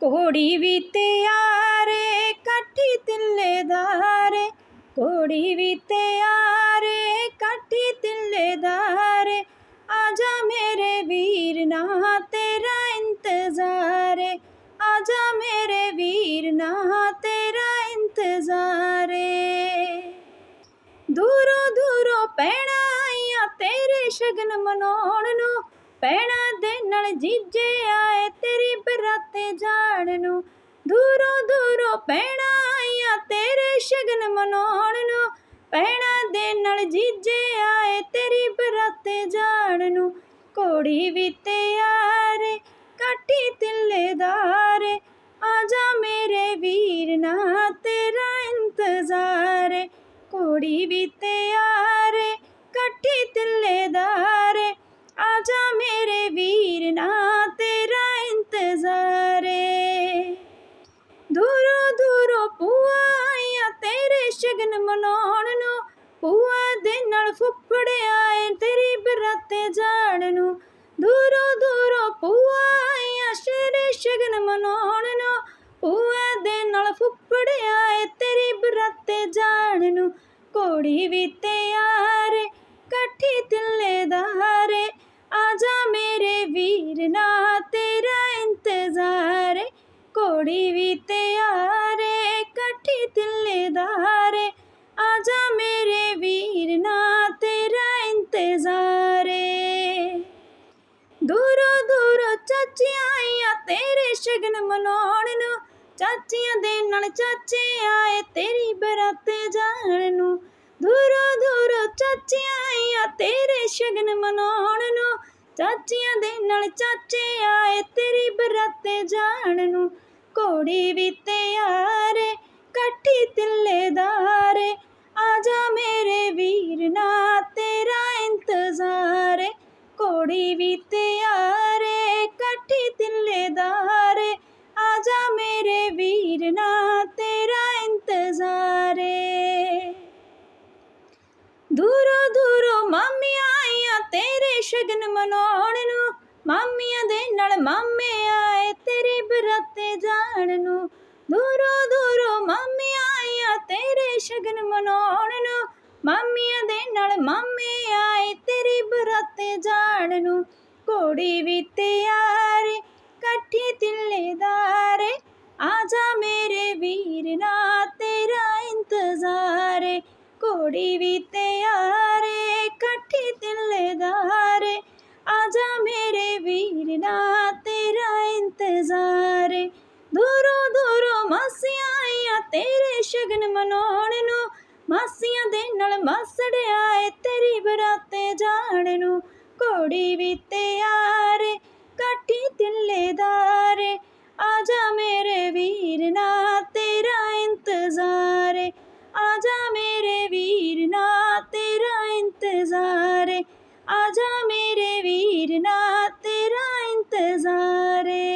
ਕੋੜੀ ਵੀ ਤਿਆਰੇ, ਕਾਠੀ ਤਿੱਲੇਦਾਰੇ। ਘੋੜੀ ਵੀ ਤਿਆਰੇ, ਕਾਠੀ ਤਿੱਲੇਦਾਰੇ। ਆਜਾ ਮੇਰੇ ਵੀਰ ਨਾ ਤੇਰਾ ਇੰਤਜ਼ਾਰ। ਆਜਾ ਮੇਰੇ ਵੀਰ ਨਾ ਤੇਰਾ ਇੰਤਜ਼ਾਰ। ਦੂਰੋਂ ਦੂਰੋਂ ਪੈਣਾ ਤੇਰੇ ਸ਼ਗਨ ਮਨਾਉਣ ਨੂੰ ਪੈਣਾ ਦੇ ਨਾਲ ਜੀਜੇ ਆਏ ਤੇਰੀ ਬਰਾਤੇ ਜਾਣ ਨੂੰ। ਦੂਰੋਂ ਦੂਰੋਂ ਪੈਣਾ ਆਈਆਂ ਤੇਰੇ ਸ਼ਗਨ ਮਨਾਉਣ ਨੂੰ। ਪੈਣਾ ਦੇ ਨਾਲ ਜੀਜੇ ਆਏ ਤੇਰੀ ਬਰਾਤੇ ਜਾਣ ਨੂੰ। ਕੋੜੀ ਵੀ ਤਿਆਰ ਏ, ਕਾਠੀ ਤਿੱਲੇਦਾਰ ਆ ਜਾ ਮੇਰੇ ਵੀਰ ਨਾ ਤੇਰਾ ਇੰਤਜ਼ਾਰ ਏ। ਕੋੜੀ ਵੀ ਮਨਾਉਣ ਨੂੰ ਪੂਆ ਦੇ ਨਾਲ ਫੁੱਫੜ ਆਏ ਤੇਰੀ ਬਰਾਤੇ ਜਾਣ ਨੂੰ। ਦੂਰੋਂ ਦੂਰੋਂ ਪੂਆ ਆਈਆਂ ਤੇਰੇ ਸ਼ਗਨ ਮਨਾਉਣ ਨੂੰ। ਪੂਆ ਦੇ ਨਾਲ ਫੁੱਫੜ ਆਏ ਤੇਰੀ ਬਰਾਤੇ ਜਾਣ ਨੂੰ। ਕੋੜੀ ਵੀ ਤਿਆਰ ਏ, ਤਿੱਲੇਦਾਰ ਆਜਾ ਮੇਰੇ ਵੀਰ ਨਾ ਤੇਰਾ ਇੰਤਜ਼ਾਰ। ਏ ਕੋੜੀ ਵੀ ਇੰਤਜ਼ਾਰ ਦੂਰੋਂ ਦੂਰੋਂ ਚਾਚੀਆਂ ਆਈਆਂ ਤੇਰੇ ਸ਼ਗਨ ਮਨਾਉਣ ਨੂੰ ਚਾਚੀਆਂ ਦੇ ਨਾਲ ਚਾਚੇ ਆਏ ਤੇਰੀ ਬਰਾਤੇ ਜਾਣ ਨੂੰ। ਦੂਰੋਂ ਦੂਰੋਂ ਚਾਚੀਆਂ ਆਈਆਂ ਤੇਰੇ ਸ਼ਗਨ ਮਨਾਉਣ ਨੂੰ ਚਾਚੀਆਂ ਦੇ ਨਾਲ ਚਾਚੇ ਆਏ ਤੇਰੀ ਬਰਾਤੇ ਜਾਣ ਨੂੰ। ਕੋੜੀ ਵੀ ਤਿਆਰ ਏ, ਕਾਠੀ ਤਿੱਲੇਦਾਰ ਕੋੜੀ ਵੀ ਤਿਆਰ ਏ, ਕਾਠੀ ਆਜਾ ਮੇਰੇ ਵੀਰ ਨਾ ਤੇਰਾ ਇੰਤਜ਼ਾਰੇ ਦੂਰੋਂ ਦੂਰੋਂ ਮਾਮੀਆਂ ਆਈਆਂ ਤੇਰੇ ਸ਼ਗਨ ਮਨਾਉਣ ਨੂੰ। ਮਾਮੀਆਂ ਦੇ ਨਾਲ ਮਾਮੇ ਆਏ ਤੇਰੇ ਬਰਾਤੇ ਜਾਣ ਨੂੰ। ਦੂਰੋਂ ਦੂਰੋਂ ਮਾਮੀਆਂ ਆਈਆਂ ਤੇਰੇ ਸ਼ਗਨ ਮਨਾਉਣ ਨੂੰ। ਮਾਮੀਆਂ ਦੇ ਨਾਲ ਮਾਮੇ ਆਏ ਤੇਰੀ ਬਰਾਤੇ ਜਾਣ ਨੂੰ। ਕੋੜੀ ਵੀ ਤਿਆਰ ਏ, ਕਾਠੀ ਤਿੱਲੇਦਾਰ। ਏ, ਆਜਾ ਮੇਰੇ ਵੀਰ ਨਾ ਤੇਰਾ ਇੰਤਜ਼ਾਰ। ਏ ਕੋੜੀ ਵੀ ਤਿਆਰ ਏ, ਕਾਠੀ ਤਿੱਲੇਦਾਰ। ਏ, ਆਜਾ ਮੇਰੇ ਵੀਰ ਨਾ ਤੇਰਾ ਇੰਤਜ਼ਾਰ। ਦੂਰੋਂ ਦੂਰੋਂ ਮਾਸੀਆਂ ਆਈਆਂ ਤੇਰੇ ਸ਼ਗਨ ਮਨਾਉਣ ਨੂੰ। ਮਾਸੀਆਂ ਦੇ ਨਾਲ ਮਾਸੜਿਆ ਏ, ਤੇਰੀ ਬਰਾਤੇ ਜਾਣ ਨੂੰ ਕੋੜੀ ਵੀ ਤਿਆਰ ਕਾਠੀ ਤਿੱਲੇਦਾਰ ਆ ਜਾ ਮੇਰੇ ਵੀਰ ਨਾ ਤੇਰਾ ਇੰਤਜ਼ਾਰ ਆ ਜਾ ਮੇਰੇ ਵੀਰ ਨਾ ਤੇਰਾ ਇੰਤਜ਼ਾਰ ਆ ਜਾ ਮੇਰੇ ਵੀਰ ਨਾ ਤੇਰਾ ਇੰਤਜ਼ਾਰ